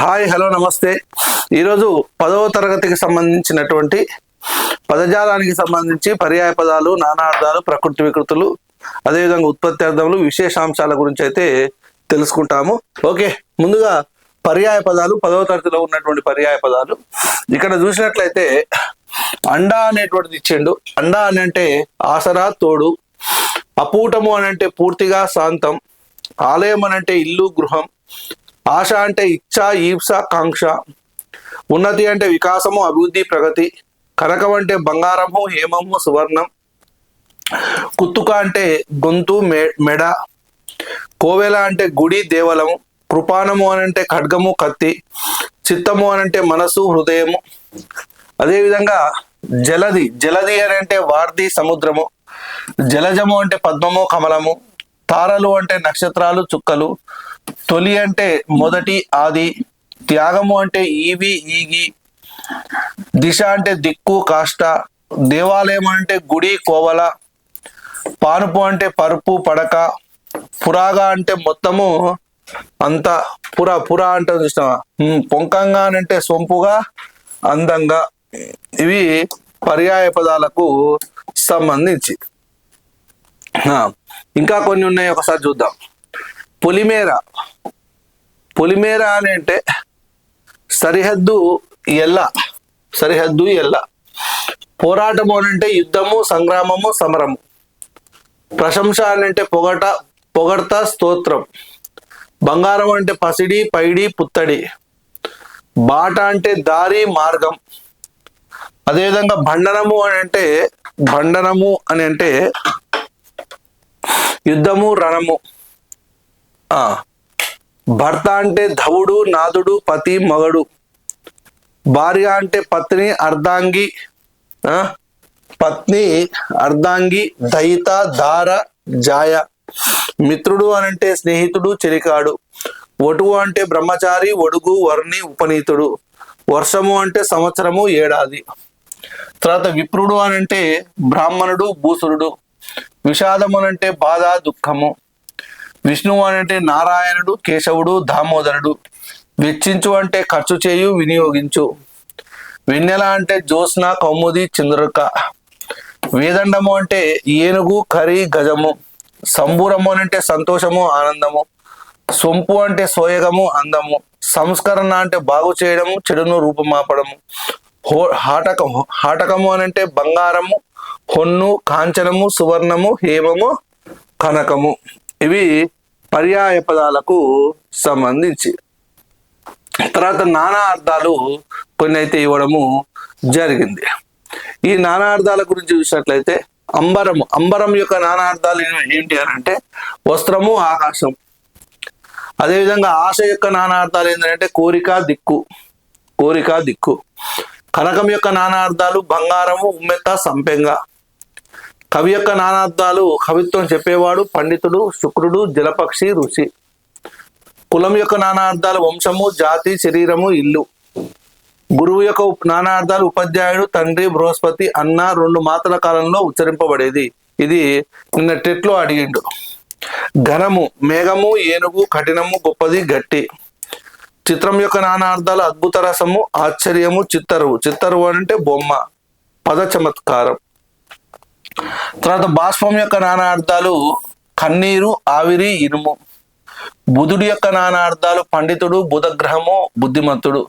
Hi hello నమస్తే. ఈరోజు పదవ తరగతికి సంబంధించినటువంటి పదజాలానికి సంబంధించి పర్యాయ పదాలు నానార్థాలు ప్రకృతి వికృతులు అదేవిధంగా ఉత్పత్తి అర్థములు విశేషాంశాల గురించి అయితే తెలుసుకుంటాము. ఓకే ముందుగా పర్యాయ పదాలు పదవ తరగతిలో ఉన్నటువంటి పర్యాయ పదాలు. ఇక్కడ చూసినట్లయితే అండా అనేటువంటిది ఇచ్చిండు. అండా అని అంటే ఆసరా తోడు. అపూటము అని అంటే పూర్తిగా శాంతం. ఆలయం అని అంటే ఇల్లు గృహం. ఆశ అంటే ఇచ్ఛ ఈప్స కాంక్ష. ఉన్నతి అంటే వికాసము అభివృద్ధి ప్రగతి. కనకం అంటే బంగారము హేమము సువర్ణం. కుత్తుక అంటే గొంతు మె మెడ. కోవెల అంటే గుడి దేవలము కృపాణము అని అంటే ఖడ్గము కత్తి. చిత్తము అని అంటే మనసు హృదయము. అదేవిధంగా జలది జలది అని అంటే వార్ది సముద్రము. జలజము అంటే పద్మము కమలము. తారలు అంటే నక్షత్రాలు చుక్కలు. తొలి అంటే మొదటి ఆది. త్యాగము అంటే ఈవి ఈగి. దిశ అంటే దిక్కు కాష్ట. దేవాలయం అంటే గుడి కోవల. పానుపు అంటే పరుపు పడక. పురాగా అంటే మొత్తము అంత. పుర పుర అంటే చూసినావా? పొంకంగా అని అంటే సొంపుగా అందంగా. ఇవి పర్యాయ పదాలకు సంబంధించి. ఇంకా కొన్ని ఉన్నాయి ఒకసారి చూద్దాం. పొలిమేర. పొలిమేర అని అంటే సరిహద్దు ఎల్ల. సరిహద్దు ఎల్ల. పోరాటము అని అంటే యుద్ధము సంగ్రామము సమరము. ప్రశంస అని అంటే పొగట పొగడత స్తోత్రం. బంగారం అంటే పసిడి పైడి పుత్తడి. బాట అంటే దారి మార్గం. అదేవిధంగా భండనము అని అంటే భండనము అని అంటే యుద్ధము రణము. భర్త అంటే ధవుడు నాదుడు పతి మగడు. భార్య అంటే పత్ని అర్ధాంగి ఆ? పత్ని అర్ధాంగి దయిత దార జాయ. మిత్రుడు అని అంటే స్నేహితుడు చిరికాడు ఒటువు అంటే బ్రహ్మచారి ఒడుగు వర్ణి ఉపనీతుడు. వర్షము అంటే సంవత్సరము ఏడాది. తర్వాత విప్రుడు అనంటే బ్రాహ్మణుడు భూసురుడు. విషాదము అంటే బాధ దుఃఖము. విష్ణువు అంటే నారాయణుడు కేశవుడు దామోదరుడు. వెచ్చించు అంటే ఖర్చు చేయు వినియోగించు. వెన్నెల అంటే జ్యోత్స్న కౌముది చంద్రుక. వేదండము అంటే ఏనుగు కరి గజము. సంబూరము అని అంటే సంతోషము ఆనందము. సొంపు అంటే సోయగము అందము. సంస్కరణ అంటే బాగు చేయడము చెడును రూపుమాపడము. హో హాటకం హాటకము అని అంటే బంగారము హొన్ను కాంచనము సువర్ణము హేమము కనకము. ఇవి పర్యాయ పదాలకు సంబంధించి. తర్వాత నానా అర్థాలు కొన్ని అయితే ఇవ్వడము జరిగింది. ఈ నానా అర్థాల గురించి చూసినట్లయితే అంబరము అంబరం యొక్క నానా అర్థాలు ఏంటి అని అంటే వస్త్రము ఆకాశం. అదేవిధంగా ఆశ యొక్క నానా అర్థాలు ఏంటంటే కోరిక దిక్కు. కోరిక దిక్కు. కనకం యొక్క నానా అర్థాలు బంగారము ఉమ్మెత్త సంపెంగ. కవి యొక్క నానార్థాలు కవిత్వం చెప్పేవాడు పండితుడు శుక్రుడు జలపక్షి ఋషి. కులం యొక్క నానార్థాలు వంశము జాతి శరీరము ఇల్లు. గురువు యొక్క నానార్థాలు ఉపాధ్యాయుడు తండ్రి బృహస్పతి అన్న రెండు మాతల కాలంలో ఉచ్చరింపబడేది. ఇది నిన్న టెట్లో అడిగిండు. ఘనము మేఘము ఏనుగు కఠినము గొప్పది గట్టి. చిత్రం యొక్క నానార్థాలు అద్భుత రసము ఆశ్చర్యము చిత్తరువు. చిత్తరువు అంటే బొమ్మ పద చమత్కారం. తర్వాత బాష్పం యొక్క నానార్థాలు కన్నీరు ఆవిరి ఇనుము. బుధుడి యొక్క నానార్థాలు పండితుడు బుధగ్రహము బుద్ధిమంతుడు.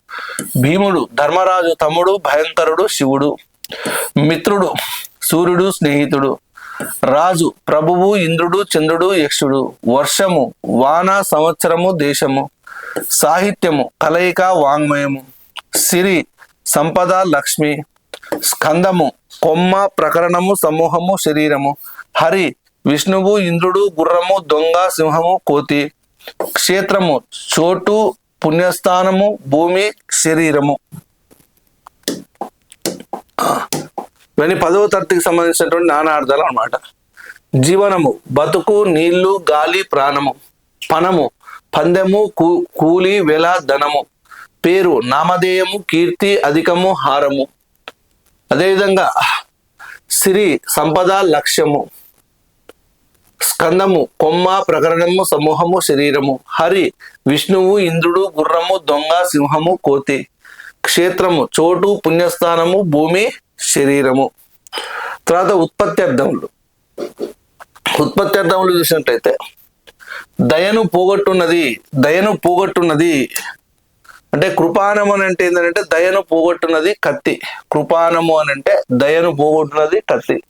భీముడు ధర్మరాజు తమ్ముడు భయంకరుడు శివుడు. మిత్రుడు సూర్యుడు స్నేహితుడు. రాజు ప్రభువు ఇంద్రుడు చంద్రుడు యక్షుడు. వర్షము వాన సంవత్సరము దేశము. సాహిత్యము కలయిక వాంగ్మయము. సిరి సంపద లక్ష్మి. స్కందము కొమ్మ ప్రకరణము సమూహము శరీరము. హరి విష్ణువు ఇంద్రుడు గుర్రము దొంగ సింహము కోతి. క్షేత్రము చోటు పుణ్యస్థానము భూమి శరీరము. ఇవన్నీ పదవ తరగతికి సంబంధించినటువంటి నానార్థాలు అనమాట అన్నమాట. జీవనము బతుకు నీళ్ళు గాలి ప్రాణము. పనము పందెము కూ- కూలి వెల ధనము. పేరు నామధేయము కీర్తి అధికము హారము. అదేవిధంగా సిరి సంపద లక్ష్యము. స్కందము కొమ్మ ప్రకరణము సమూహము శరీరము. హరి విష్ణువు ఇంద్రుడు గుర్రము దొంగ సింహము కోతి. క్షేత్రము చోటు పుణ్యస్థానము భూమి శరీరము. తర్వాత ఉత్పత్తి అర్థములు. ఉత్పత్తి అర్థములు చూసినట్లయితే దయను పోగొట్టున్నది దయను పోగొట్టున్నది అంటే కృపానము అని అంటే ఏంటంటే దయను పోగొట్టున్నది కత్తి. కృపానము అని అంటే దయను పోగొట్టున్నది కత్తి.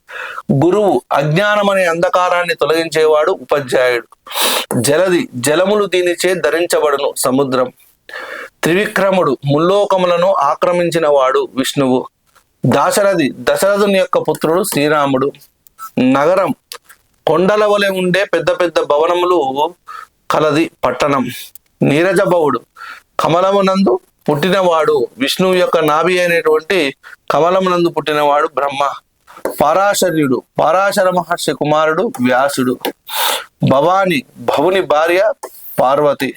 గురువు అజ్ఞానం అనే అంధకారాన్ని తొలగించేవాడు ఉపాధ్యాయుడు. జలది జలములు దీనిచే ధరించబడును సముద్రం. త్రివిక్రముడు ముల్లోకములను ఆక్రమించిన వాడు విష్ణువు. దాశరథి దశరథుని యొక్క పుత్రుడు శ్రీరాముడు. నగరం కొండల వలె ఉండే పెద్ద పెద్ద భవనములు కలది పట్టణం. నీరజభవుడు కమలమునందు పుట్టినవాడు విష్ణువు యొక్క నాభి అయినటువంటి కమలమునందు పుట్టినవాడు బ్రహ్మ. పరాశర్యుడు పరాశర మహర్షి కుమారుడు వ్యాసుడు. భవాని భవుని భార్య పార్వతి.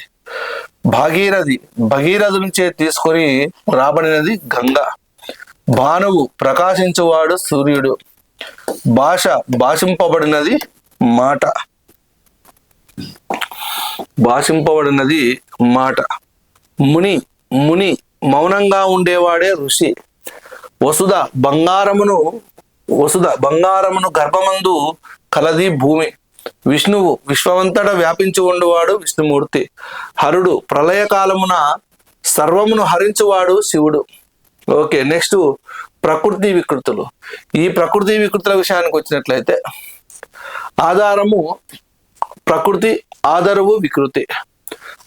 భాగీరథి భగీరథు నుంచే తీసుకొని రాబడినది గంగ. భానువు ప్రకాశించువాడు సూర్యుడు. భాష భాషింపబడినది మాట. భాషింపబడినది మాట. ముని ముని మౌనంగా ఉండేవాడే ఋషి. వసుధ బంగారమును వసుధ బంగారమును గర్భమందు కలది భూమి. విష్ణువు విశ్వమంతటా వ్యాపించి ఉండేవాడు విష్ణుమూర్తి. హరుడు ప్రళయకాలమున సర్వమును హరించువాడు శివుడు. ఓకే నెక్స్ట్ ప్రకృతి వికృతులు. ఈ ప్రకృతి వికృతుల విషయానికి వచ్చినట్లయితే ఆధారము ప్రకృతి ఆధారవు వికృతి.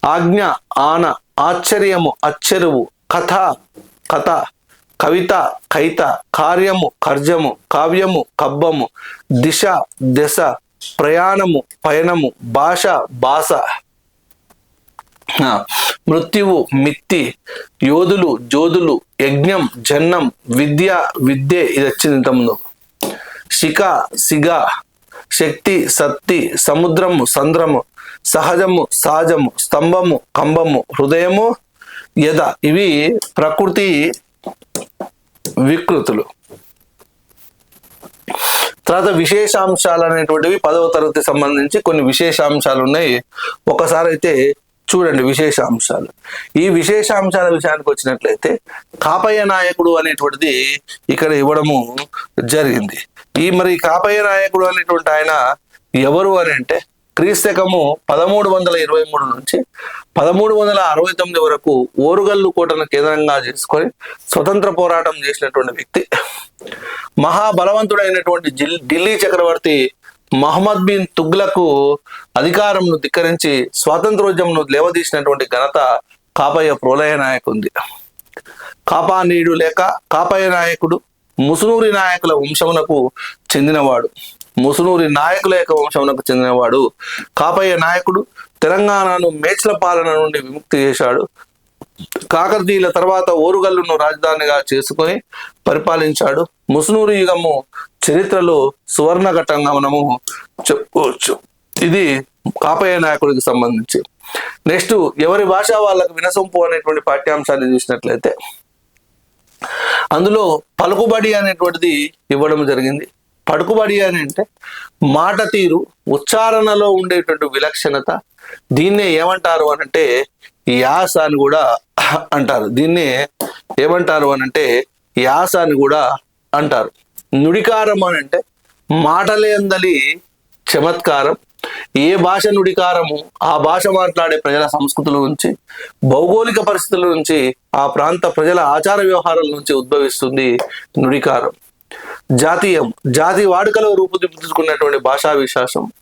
ఆజ్ఞ ఆన ఆశ్చర్యము అచ్చరువు కథ కథ కవిత కైత కార్యము కర్జము కావ్యము కబ్బము దిశ దశ ప్రయాణము పయనము భాష భాష. మృత్యువు మిత్తి యోధులు జోధులు యజ్ఞం జన్నం విద్య విద్యే ఇది వచ్చింది ఇంతకుముందు. శిఖ సిగ శక్తి సత్తి సముద్రము సంద్రము సహజము సహజము స్తంభము కంబము హృదయము యద. ఇవి ప్రకృతి వికృతులు. తర్వాత విశేషాంశాలు అనేటువంటివి పదవ తరగతి సంబంధించి కొన్ని విశేషాంశాలు ఉన్నాయి. ఒకసారి అయితే చూడండి విశేషాంశాలు. ఈ విశేషాంశాల విషయానికి వచ్చినట్లయితే కాపయ్య నాయకుడు అనేటువంటిది ఇక్కడ ఇవ్వడము జరిగింది. ఈ మరి కాపయ్య నాయకుడు అనేటువంటి ఆయన ఎవరు అని అంటే క్రీస్తకము పదమూడు వందల ఇరవై మూడు నుంచి పదమూడు వందల అరవై తొమ్మిది వరకు ఓరుగల్లు కోటను కేంద్రంగా చేసుకొని స్వతంత్ర పోరాటం చేసినటువంటి వ్యక్తి. మహాబలవంతుడైనటువంటి ఢిల్లీ చక్రవర్తి మహమ్మద్ బిన్ తుగ్లకు అధికారంను ధిక్కరించి స్వాతంత్రోద్యమంను లేవదీసినటువంటి ఘనత కాపయ్య ప్రోలయ నాయకుంది. కాపానీయుడు లేక కాపయ్య నాయకుడు ముసునూరి నాయకుల వంశమునకు చెందినవాడు. ముసునూరి నాయకుల యొక్క వంశమునకు చెందినవాడు. కాపయ్య నాయకుడు తెలంగాణను మేచ్ల పాలన నుండి విముక్తి చేశాడు. కాకతీయుల తర్వాత ఓరుగల్లును రాజధానిగా చేసుకొని పరిపాలించాడు. ముసునూరు యుగము చరిత్రలో సువర్ణ ఘట్టంగా మనము చెప్పుకోవచ్చు. ఇది కాపయ్య నాయకుడికి సంబంధించి. నెక్స్ట్ ఎవరి భాష వాళ్ళకు వినసొంపు అనేటువంటి పాఠ్యాంశాన్ని చూసినట్లయితే అందులో పలుకుబడి అనేటువంటిది ఇవ్వడం జరిగింది. పడుకుబడి అని అంటే మాట తీరు ఉచ్చారణలో ఉండేటువంటి విలక్షణత. దీన్నే ఏమంటారు అని అంటే యాస అని కూడా అంటారు. దీన్నే ఏమంటారు అని అంటే యాస అని కూడా అంటారు. నుడికారం అని అంటే మాటలేందలి చమత్కారం. ఏ భాష నుడికారము? ఆ భాష మాట్లాడే ప్రజల సంస్కృతుల నుంచి భౌగోళిక పరిస్థితుల నుంచి ఆ ప్రాంత ప్రజల ఆచార వ్యవహారాల నుంచి ఉద్భవిస్తుంది నుడికారం. జాతీయం జాతి వాడుకలో రూపుదిద్దుకున్నటువంటి భాషా విశ్వాసం.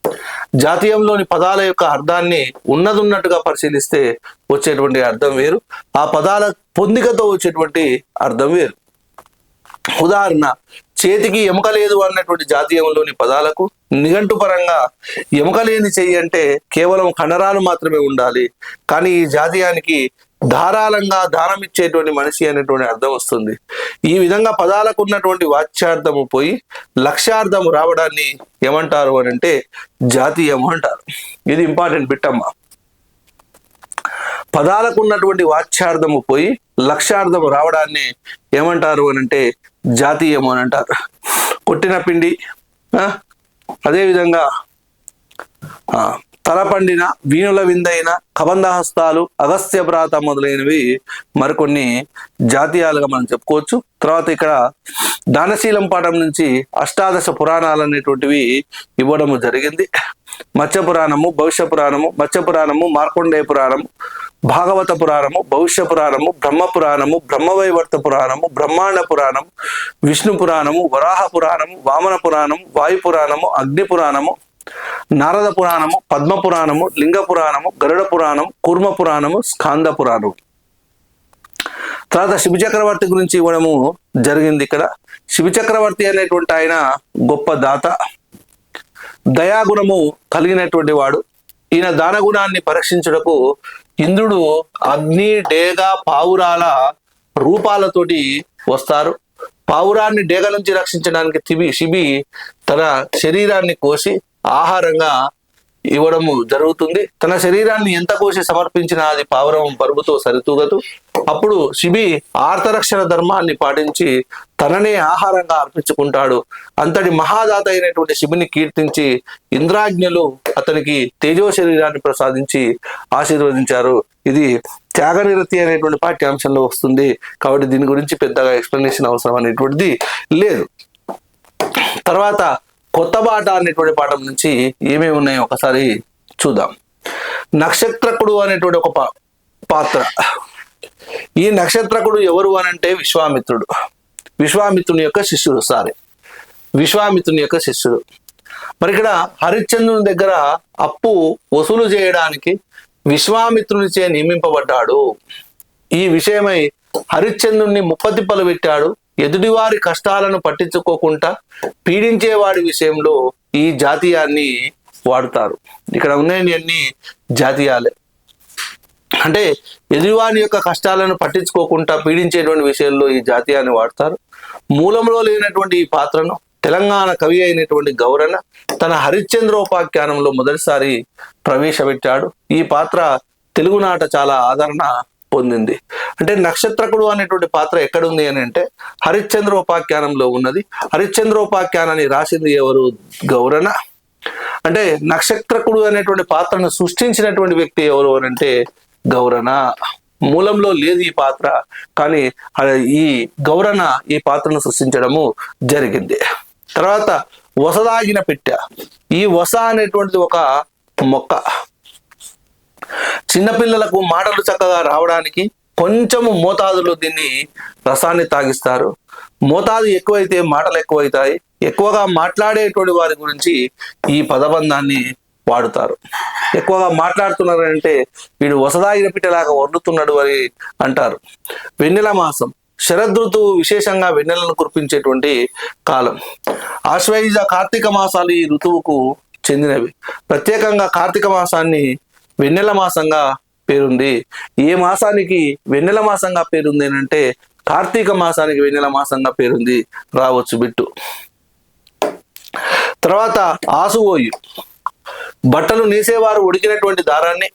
జాతీయంలోని పదాల యొక్క అర్థాన్ని ఉన్నదున్నట్టుగా పరిశీలిస్తే వచ్చేటువంటి అర్థం వేరు. ఆ పదాల పొందికతో వచ్చేటువంటి అర్థం వేరు. ఉదాహరణ చేతికి ఎముక లేదు అన్నటువంటి జాతీయంలోని పదాలకు నిఘంటు పరంగా ఎముక లేని చెయ్యి అంటే కేవలం కండరాలు మాత్రమే ఉండాలి. కానీ ఈ జాతీయానికి ధారాళంగా దానం ఇచ్చేటువంటి మనిషి అనేటువంటి అర్థం వస్తుంది. ఈ విధంగా పదాలకు ఉన్నటువంటి వాచ్యార్థము పోయి లక్ష్యార్థము రావడాన్ని ఏమంటారు అని అంటే జాతీయము అంటారు. ఇది ఇంపార్టెంట్ బిట్టమ్మ. పదాలకు ఉన్నటువంటి వాచ్యార్థము పోయి లక్ష్యార్థము రావడాన్ని ఏమంటారు అని అంటే జాతీయము అని అంటారు. కొట్టిన పిండి ఆ, అదేవిధంగా ఆ, తలపండిన వీణుల విందైన కబంధహస్తాలు అగస్త్య ప్రాత మొదలైనవి మరికొన్ని జాతీయాలుగా మనం చెప్పుకోవచ్చు. తర్వాత ఇక్కడ దానశీలం పాఠం నుంచి అష్టాదశ పురాణాలు అనేటువంటివి ఇవ్వడం జరిగింది. మత్స్య పురాణము భవిష్య పురాణము మత్స్య పురాణము మార్కొండేయ పురాణము భాగవత పురాణము భవిష్య పురాణము బ్రహ్మ పురాణము బ్రహ్మవైవర్త పురాణము బ్రహ్మాండ పురాణము విష్ణు పురాణము వరాహ పురాణము వామన పురాణం వాయు పురాణము అగ్ని పురాణము నారద పురాణము పద్మ పురాణము లింగ పురాణము గరుడ పురాణం కూర్మ పురాణము స్కాంద పురాణం. తర్వాత శివ చక్రవర్తి గురించి ఇవ్వడము జరిగింది ఇక్కడ. శివ చక్రవర్తి అనేటువంటి ఆయన గొప్ప దాత. దయాగుణము కలిగినటువంటి వాడు. ఈయన దానగుణాన్ని పరీక్షించుటకు ఇంద్రుడు అగ్ని డేగ పావురాల రూపాలతోటి వస్తారు. పావురాన్ని డేగ నుంచి రక్షించడానికి తిబి శిబి తన శరీరాన్ని కోసి ఆహారంగా ఇవ్వడము జరుగుతుంది. తన శరీరాన్ని ఎంత కోసి సమర్పించినా అది పావురం పరుపుతో సరితూగదు. అప్పుడు శిబి ఆర్తరక్షణ ధర్మాన్ని పాటించి తననే ఆహారంగా అర్పించుకుంటాడు. అంతటి మహాదాత అయినటువంటి శిబిని కీర్తించి ఇంద్రాజ్ఞలు అతనికి తేజో శరీరాన్ని ప్రసాదించి ఆశీర్వదించారు. ఇది త్యాగనిరతి అనేటువంటి పాఠ్యాంశంలో వస్తుంది. కాబట్టి దీని గురించి పెద్దగా ఎక్స్ప్లెనేషన్ అవసరం అనేటువంటిది లేదు. తర్వాత కొత్త బాట అనేటువంటి పాఠం నుంచి ఏమేమి ఉన్నాయో ఒకసారి చూద్దాం. నక్షత్రకుడు అనేటువంటి ఒక పా- పాత్ర. ఈ నక్షత్రకుడు ఎవరు అని అంటే విశ్వామిత్రుడు. విశ్వామిత్రుని యొక్క శిష్యుడు సారీ. విశ్వామిత్రుని యొక్క శిష్యుడు. మరి ఇక్కడ హరిశ్చంద్రుని దగ్గర అప్పు వసూలు చేయడానికి విశ్వామిత్రునిచే నియమింపబడ్డాడు. ఈ విషయమై హరిశ్చంద్రుణ్ణి ముప్పతిప్పలు పెట్టాడు. ఎదుటివారి కష్టాలను పట్టించుకోకుండా పీడించేవాడి విషయంలో ఈ జాతీయాన్ని వాడుతారు. ఇక్కడ ఉన్నాయని అన్ని జాతీయాలే. అంటే ఎదుటివారి యొక్క కష్టాలను పట్టించుకోకుండా పీడించేటువంటి విషయంలో ఈ జాతీయాన్ని వాడతారు. మూలంలో లేనటువంటి ఈ పాత్రను తెలంగాణ కవి అయినటువంటి గౌరణ తన హరిశ్చంద్రోపాఖ్యానంలో మొదటిసారి ప్రవేశపెట్టాడు. ఈ పాత్ర తెలుగునాట చాలా ఆదరణ పొందింది. అంటే నక్షత్రకుడు అనేటువంటి పాత్ర ఎక్కడుంది అని అంటే హరిశ్చంద్రోపాఖ్యానంలో ఉన్నది. హరిశ్చంద్రోపాఖ్యానాన్ని రాసింది ఎవరు? గౌరణ. అంటే నక్షత్రకుడు అనేటువంటి పాత్రను సృష్టించినటువంటి వ్యక్తి ఎవరు అని అంటే గౌరణ. మూలంలో లేదు ఈ పాత్ర కానీ ఈ గౌరణ ఈ పాత్రను సృష్టించడము జరిగింది. తర్వాత వసదాగిన పెట్టె. ఈ వస అనేటువంటిది ఒక మొక్క. చిన్నపిల్లలకు మాటలు చక్కగా రావడానికి కొంచెము మోతాదులో దీన్ని రసాన్ని తాగిస్తారు. మోతాదు ఎక్కువైతే మాటలు ఎక్కువైతాయి. ఎక్కువగా మాట్లాడేటువంటి వారి గురించి ఈ పదబంధాన్ని వాడుతారు. ఎక్కువగా మాట్లాడుతున్నారు అంటే వీడు వసదాగిన పిట్టలాగా వండుతున్నాడు అని అంటారు. వెన్నెల మాసం శరదృతువు విశేషంగా వెన్నెలను కురిపించేటువంటి కాలం. ఆశ్వయుజ కార్తీక మాసాలు ఈ ఋతువుకు చెందినవి. ప్రత్యేకంగా కార్తీక మాసాన్ని వెన్నెల మాసంగా పేరుంది. ఏ మాసానికి వెన్నెల మాసంగా పేరుంది అంటే కార్తీక మాసానికి వెన్నెల మాసంగా పేరుంది. రావచ్చు బిట్టు. తర్వాత ఆసువోయు. బట్టలు నేసేవారు ఉడికినటువంటి దారాన్ని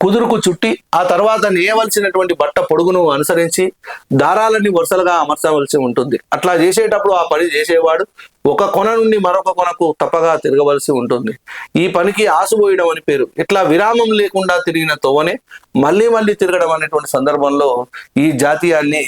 కుదురుకు చుట్టి ఆ తర్వాత నేయవలసినటువంటి బట్ట పొడుగును అనుసరించి దారాలని వరుసలుగా అమర్చవలసి ఉంటుంది. అట్లా చేసేటప్పుడు ఆ పని చేసేవాడు ఒక కొన నుండి మరొక కొనకు తప్పగా తిరగవలసి ఉంటుంది. ఈ పనికి ఆసుపోయడం అని పేరు. ఇట్లా విరామం లేకుండా తిరిగిన తోవనే మళ్ళీ మళ్ళీ తిరగడం అనేటువంటి సందర్భంలో ఈ జాతీయాన్ని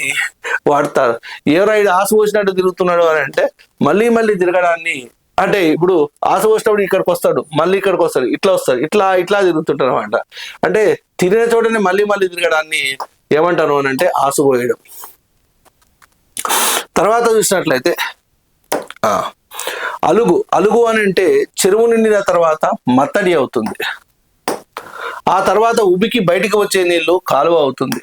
వాడతారు. ఎవరైనా ఆసు పోసినట్టు తిరుగుతున్నాడు అని అంటే మళ్ళీ మళ్ళీ తిరగడాన్ని అంటే ఇప్పుడు ఆశ వచ్చినప్పుడు ఇక్కడికి వస్తాడు మళ్ళీ ఇక్కడికి వస్తాడు ఇట్లా వస్తాడు ఇట్లా ఇట్లా తిరుగుతుంటారు అనమాట అంటే తిరిగిన చోటనే మళ్ళీ మళ్ళీ తిరగడాన్ని ఏమంటారు అని అంటే ఆసుపోయడం తర్వాత చూసినట్లయితే ఆ, అలుగు అలుగు అని అంటే చెరువు నిండిన తర్వాత మత్తడి అవుతుంది. ఆ తర్వాత ఉబికి బయటికి వచ్చే నీళ్ళు కాలువ అవుతుంది.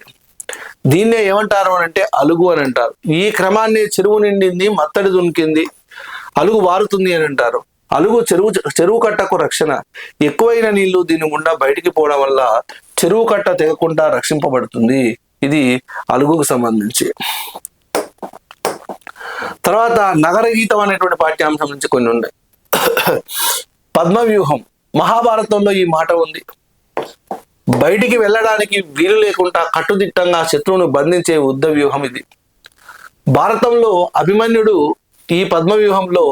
దీన్నే ఏమంటారు అని అంటే అలుగు అని అంటారు. ఈ క్రమాన్ని చెరువు నిండింది మత్తడి దునికింది అలుగు వారుతుంది అని అంటారు. అలుగు చెరువు చెరువు కట్టకు రక్షణ. ఎక్కువైన నీళ్ళు దీని గుండా బయటికి పోవడం వల్ల చెరువు కట్ట తెగకుండా రక్షింపబడుతుంది. ఇది అలుగుకు సంబంధించి. తర్వాత నగర గీతం అనేటువంటి పాఠ్యాంశం నుంచి కొన్ని ఉన్నాయి. పద్మవ్యూహం. మహాభారతంలో ఈ మాట ఉంది. బయటికి వెళ్ళడానికి వీలు లేకుండా కట్టుదిట్టంగా శత్రువును బంధించే యుద్ధ వ్యూహం ఇది. భారతంలో అభిమన్యుడు ఈ పద్మవ్యూహంలో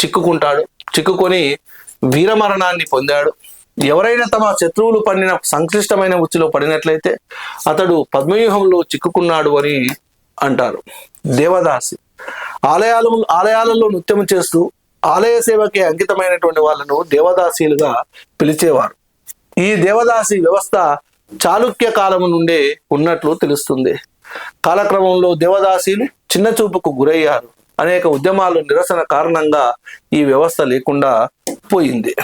చిక్కుకుంటాడు చిక్కుకొని వీరమరణాన్ని పొందాడు. ఎవరైనా తమ శత్రువులు పడిన సంక్లిష్టమైన ఉచ్చులో పడినట్లయితే అతడు పద్మవ్యూహంలో చిక్కుకున్నాడు అని అంటారు దేవదాసి. ఆలయాలు ఆలయాలలో నృత్యం చేస్తూ ఆలయ సేవకి అంకితమైనటువంటి వాళ్ళను దేవదాసీలుగా పిలిచేవారు. ఈ దేవదాసి వ్యవస్థ చాళుక్య కాలం నుండే ఉన్నట్లు తెలుస్తుంది. కాలక్రమంలో దేవదాసీలు చిన్న చూపుకు గురయ్యారు. అనేక ఉద్యమాలు నిరసన కారణంగా ఈ వ్యవస్థ లేకుండా పోయింది.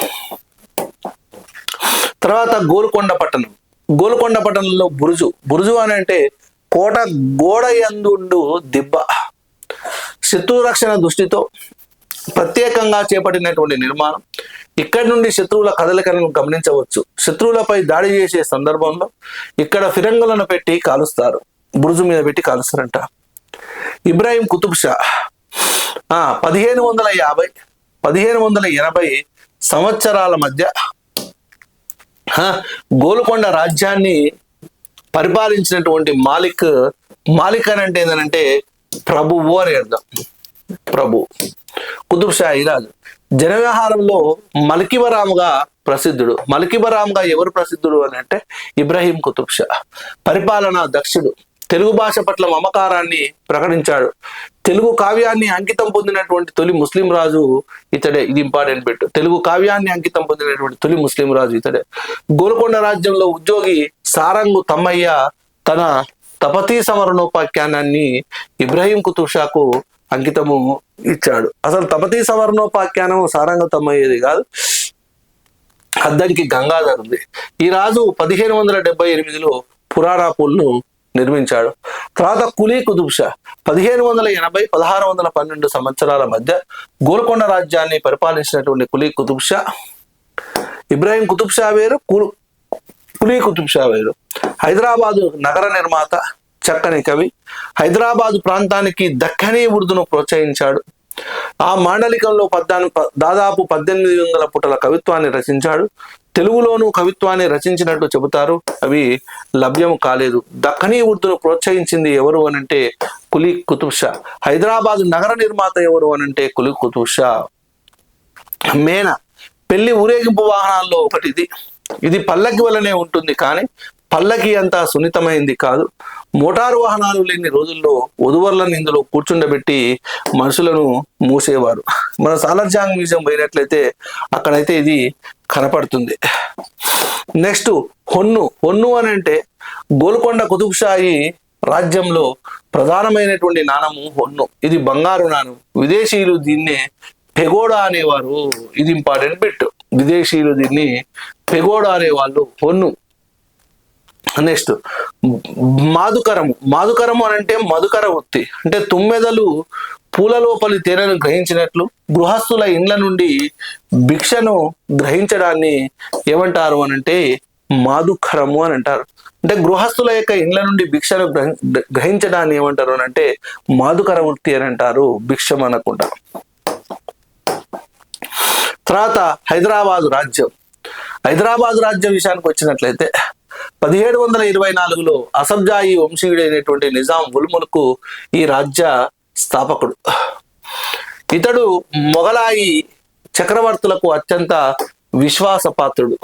తర్వాత గోల్కొండ పట్టణం. గోల్కొండ పట్టణంలో బురుజు. బురుజు అని అంటే కోట గోడ యందుండు దిబ్బ. శత్రు రక్షణ దృష్టితో ప్రత్యేకంగా చేపట్టినటువంటి నిర్మాణం. ఇక్కడి నుండి శత్రువుల కదలికలను గమనించవచ్చు. శత్రువులపై దాడి చేసే సందర్భంలో ఇక్కడ ఫిరంగులను పెట్టి కాలుస్తారు. బురుజు మీద పెట్టి కాలుస్తారంట. ఇబ్రాహిం కుతుబ్ షా పదిహేను వందల యాభై పదిహేను వందల ఎనభై సంవత్సరాల మధ్య గోల్కొండ రాజ్యాన్ని పరిపాలించినటువంటి మాలిక్ మాలిక్ అని అంటే ఏంటంటే ప్రభువు అని అర్థం. ప్రభు. కుతుబ్ షాహీ రాజు జన వ్యవహారంలో మలికిబరాముగా ప్రసిద్ధుడు. మలికిబరాముగా ఎవరు ప్రసిద్ధుడు అని అంటే ఇబ్రాహీం కుతుబ్ షా. పరిపాలన దక్షుడు. తెలుగు భాష పట్ల మమకారాన్ని ప్రకటించాడు. తెలుగు కావ్యాన్ని అంకితం పొందినటువంటి తొలి ముస్లిం రాజు ఇతడే. ఇది ఇంపార్టెంట్ బిట్. తెలుగు కావ్యాన్ని అంకితం పొందినటువంటి తొలి ముస్లిం రాజు ఇతడే. గోల్కొండ రాజ్యంలో ఉద్యోగి సారంగు తమ్మయ్య తన తపతీ సమరణోపాఖ్యానాన్ని ఇబ్రాహీం కుతుషాకు అంకితము ఇచ్చాడు. అసలు తపతీ సమరణోపాఖ్యానం సారంగ తమ్మయ్యేది కాదు. అద్దంకి గంగాధర్ ఉంది ఈ రాజు పదిహేను వందల డెబ్బై ఎనిమిదిలో పురాణాపుల్ను నిర్మించాడు. తర్వాత కులీ కుతుబ్ షా పదిహేను వందల ఎనభై పదహారు వందల పన్నెండు సంవత్సరాల మధ్య గోల్కొండ రాజ్యాన్ని పరిపాలించినటువంటి కులీ కుతుబ్ షా ఇబ్రాహిం కుతుబ్ షా వేరు కులు కులీ కుతుబ్ షా వేరు. హైదరాబాదు నగర నిర్మాత చక్కని కవి. హైదరాబాదు ప్రాంతానికి దక్కనీ ఉర్దును ప్రోత్సహించాడు. ఆ మాండలికంలో పద్నాలుగు ప- దాదాపు పద్దెనిమిది వందల పుటల కవిత్వాన్ని రచించాడు. తెలుగులోనూ కవిత్వాన్ని రచించినట్టు చెబుతారు. అవి లభ్యం కాలేదు. దక్కనీ ఉర్దును ప్రోత్సహించింది ఎవరు అనంటే కులి కుతుబ్ షా హైదరాబాద్ నగర నిర్మాత ఎవరు అనంటే కులి కుతుబ్ షా మేన. పెళ్ళి ఊరేగింపు వాహనాల్లో ఒకటి ఇది ఇది పల్లకి వలనే ఉంటుంది కానీ పల్లకి అంత సున్నితమైంది కాదు. మోటారు వాహనాలు లేని రోజుల్లో వధువర్లను ఇందులో కూర్చుండబెట్టి మనుషులను మూసేవారు. మన సాలర్జాంగ్ మ్యూజియం పోయినట్లయితే అక్కడైతే ఇది కనపడుతుంది. నెక్స్ట్ హొన్ను. హొన్ను అని అంటే గోల్కొండ కుతుబ్షాయి రాజ్యంలో ప్రధానమైనటువంటి నాణము హొన్ను. ఇది బంగారు నాణం. విదేశీయులు దీన్నే పెగోడా అనేవారు. ఇది ఇంపార్టెంట్ బిట్. విదేశీయులు దీన్ని పెగోడా అనేవాళ్ళు హొన్ను. నెక్స్ట్ మాధుకరం మాధుకరము అని అంటే మధుకర వృత్తి. అంటే తుమ్మెదలు పూల లోపలి తేనెను గ్రహించినట్లు గృహస్థుల ఇండ్ల నుండి భిక్షను గ్రహించడాన్ని ఏమంటారు అని అంటే మాధుకరము అని అంటారు. అంటే గృహస్థుల యొక్క ఇండ్ల నుండి భిక్షను గ్రహించడాన్ని ఏమంటారు అని అంటే మాధుకర వృత్తి అని అంటారు భిక్షం అనకుండా. తర్వాత హైదరాబాదు రాజ్యం. హైదరాబాద్ రాజ్యం విషయానికి వచ్చినట్లయితే పదిహేడు వందల ఇరవై నాలుగులో అసబ్జాయి వంశీయుడైనటువంటి నిజాం ఉల్ముల్కు ఈ రాజ్య స్థాపకుడు. ఇతడు మొఘలాయి చక్రవర్తులకు అత్యంత విశ్వాసపాత్రుడు.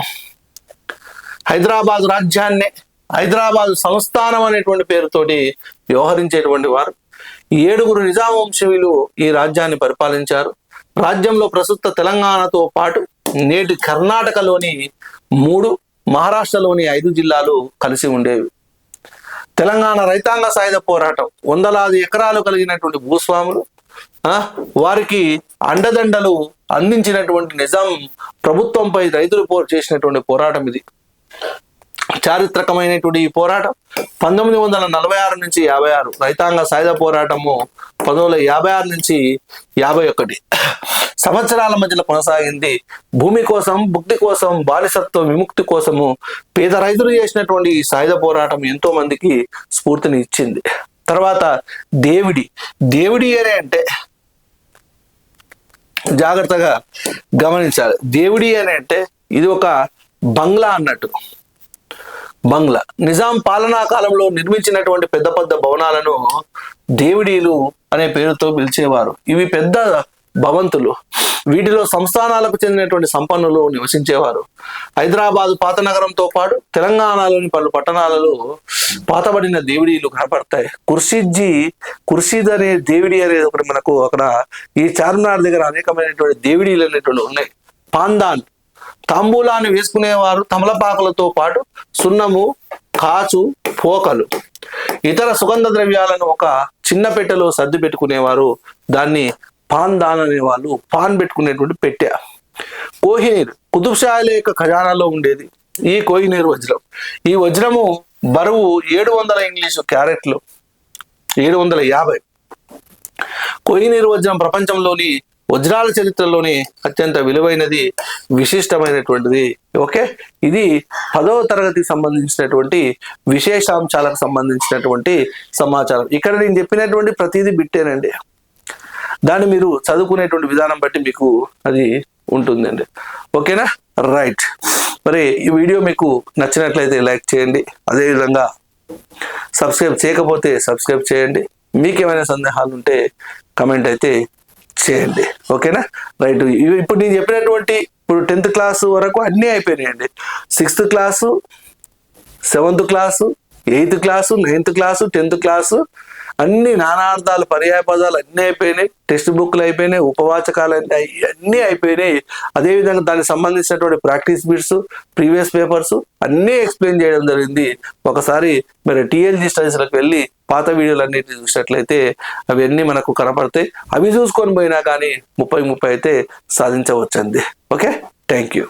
హైదరాబాద్ రాజ్యాన్నే హైదరాబాద్ సంస్థానం అనేటువంటి పేరుతోటి వ్యవహరించేటువంటి వారు. ఏడుగురు నిజాం వంశీయులు ఈ రాజ్యాన్ని పరిపాలించారు. రాజ్యంలో ప్రస్తుత తెలంగాణతో పాటు నేటి కర్ణాటకలోని మూడు మహారాష్ట్రలోని ఐదు జిల్లాలు కలిసి ఉండేవి. తెలంగాణ రైతాంగ సాయుధ పోరాటం వందలాది ఎకరాలు కలిగినటువంటి భూస్వాములు ఆ, వారికి అండదండలు అందించినటువంటి నిజాం ప్రభుత్వంపై రైతులు పో చేసినటువంటి పోరాటం ఇది. చారిత్రకమైనటువంటి ఈ పోరాటం పంతొమ్మిది వందల నలభై ఆరు నుంచి యాభై ఆరు రైతాంగ సాయుధ పోరాటము పంతొమ్మిది వందల యాభై ఆరు నుంచి యాభై ఒకటి. సంవత్సరాల మధ్యలో కొనసాగింది. భూమి కోసం భుక్తి కోసం బానిసత్వ విముక్తి కోసము పేద రైతులు చేసినటువంటి ఈ సాయుధ పోరాటం ఎంతో మందికి స్ఫూర్తిని ఇచ్చింది. తర్వాత దేవుడి. దేవుడి అనే అంటే జాగ్రత్తగా గమనించాలి. దేవుడి అని అంటే ఇది ఒక బంగ్లా అన్నట్టు. బంగ్లా. నిజాం పాలనా కాలంలో నిర్మించినటువంటి పెద్ద పెద్ద భవనాలను దేవిడీలు అనే పేరుతో పిలిచేవారు. ఇవి పెద్ద భవంతులు. వీటిలో సంస్థానాలకు చెందినటువంటి సంపన్నులు నివసించేవారు. హైదరాబాద్ పాత నగరంతో పాటు తెలంగాణలోని పలు పట్టణాలలో పాతబడిన దేవుడీలు కనపడతాయి. కుర్షిజ్జి కుర్షీద్ అనే దేవిడి అనేది ఒకటి మనకు అక్కడ ఈ చార్మినార్ దగ్గర అనేకమైనటువంటి దేవిడీలు అనేటువంటి ఉన్నాయి. పాందాన్ తాంబూలాన్ని వేసుకునేవారు తమలపాకులతో పాటు సున్నము కాచు పోకలు. ఇతర సుగంధ ద్రవ్యాలను ఒక చిన్న పెట్టెలో సర్ది పెట్టుకునేవారు. దాన్ని పాన్ దాన్ అనేవాళ్ళు. పాన్ పెట్టుకునేటువంటి పెట్టె. కోహినీర్ కుతుబ్ యొక్క ఖజానాలో ఉండేది. ఈ కోహినీర్ వజ్రం. ఈ వజ్రము బరువు ఏడు వందల ఇంగ్లీషు క్యారెట్లు. ఏడు వందల యాభై. కోహినీర్ వజ్రం ప్రపంచంలోని వజ్రాల చరిత్రలోని అత్యంత విలువైనది విశిష్టమైనటువంటిది. ఓకే? ఇది పదవ తరగతికి సంబంధించినటువంటి విశేషాంశాలకు సంబంధించినటువంటి సమాచారం. ఇక్కడ నేను చెప్పినటువంటి ప్రతిదీ బిట్టేనండి. దాన్ని మీరు చదువుకునేటువంటి విధానం బట్టి మీకు అది ఉంటుందండి. ఓకేనా? రైట్. మరి ఈ వీడియో మీకు నచ్చినట్లయితే లైక్ చేయండి. అదేవిధంగా సబ్స్క్రైబ్ చేయకపోతే సబ్స్క్రైబ్ చేయండి. మీకు ఏమైనా సందేహాలు ఉంటే కమెంట్ అయితే చేయండి. ఓకేనా? రైట్. ఇవి- ఇప్పుడు నేను చెప్పినటువంటి ఇప్పుడు టెన్త్ క్లాస్ వరకు అన్నీ అయిపోయినాయండి. Sixth class seventh class eighth class ninth class tenth class అన్ని నానార్థాలు పర్యాయ పదాలు అన్నీ అయిపోయినాయి. టెక్స్ట్ బుక్లు అయిపోయినాయి ఉపవాచకాలు అన్నీ అన్నీ అయిపోయినాయి. అదేవిధంగా దానికి సంబంధించినటువంటి ప్రాక్టీస్ బిట్స్ ప్రీవియస్ పేపర్స్ అన్నీ ఎక్స్ప్లెయిన్ చేయడం జరిగింది. ఒకసారి మీరు టీఎల్జీ స్టడీస్లకు వెళ్ళి పాత వీడియోలు అన్నిటిని చూసినట్లయితే అవన్నీ మనకు కనపడతాయి. అవి చూసుకొని పోయినా కానీ ముప్పై ముప్పై అయితే సాధించవచ్చండి. ఓకే? Thank you